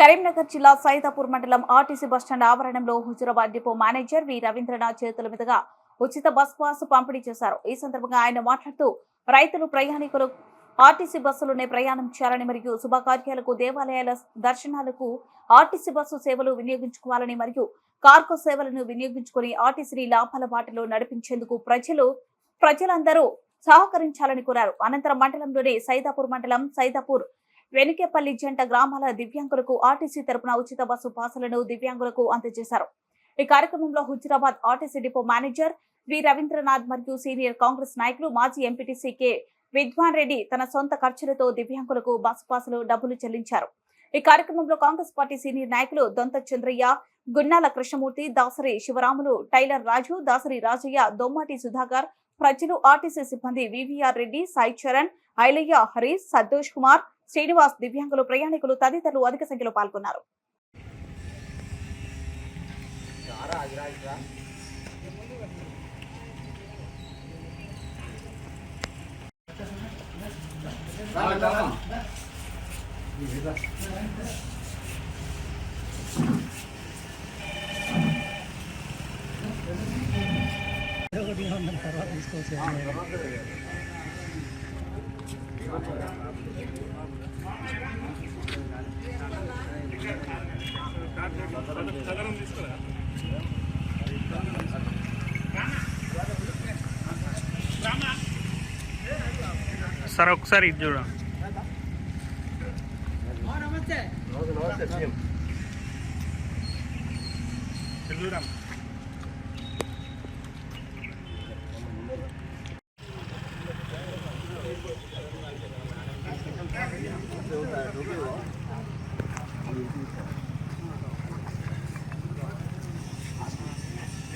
కరీంనగర్ జిల్లా సైదాపూర్ మండలం RTC bus stand ఆవరణంలో Huzurabad depot manager V Ravindranath చేతుల మీదుగా ఉచిత బస్ పాస్ పంపిణీ చేశారు. ఈ సందర్భంగా ఆయన మాట్లాడుతూ రైతులు ప్రయాణికులు ఆర్టీసీ బస్సులోనే ప్రయాణం చేయాలని మరియు శుభకార్యాలకు దేవాలయాల దర్శనాలకు ఆర్టీసీ బస్సు సేవలు వినియోగించుకోవాలని మరియు కార్గో సేవలను వినియోగించుకుని ఆర్టీసీని లాభాల బాటలో నడిపించేందుకు ప్రజలు ప్రజలందరూ సహకరించాలని కోరారు. అనంతరం మండలంలోని సైదాపూర్ మండలం సైదాపూర్ వెనుకేపల్లి జంట గ్రామాల దివ్యాంగులకు ఆర్టీసీ తరపున ఉచిత బస్సు పాసులను దివ్యాంగులకు అందజేశారు. ఈ కార్యక్రమంలో Huzurabad RTC depot manager V Ravindranath మరియు సీనియర్ కాంగ్రెస్ నాయకులు మాజీ ఎంపీటీసీ కె విద్వాన్ రెడ్డి తన సొంత ఖర్చులతో దివ్యాంగులకు బస్సు పాసులు డబ్బులు చెల్లించారు. ఈ కార్యక్రమంలో కాంగ్రెస్ పార్టీ సీనియర్ నాయకులు దొంత చంద్రయ్య గున్నాల కృష్ణమూర్తి దాసరి శివరాములు టైలర్ రాజు దాసరి రాజయ్య దొమ్మాటి సుధాకర్ ప్రజలు ఆర్టీసీ సిబ్బంది వివిఆర్ రెడ్డి సాయి చరణ్ ఐలయ్య హరీష్ సంతోష్ కుమార్ శ్రీనివాస్ దివ్యాంగులు ప్రయాణికులు తదితరులు అధిక సంఖ్యలో పాల్గొన్నారు. సార్ ఒకసారి ఇది చూడండి నమస్తే. నమస్తే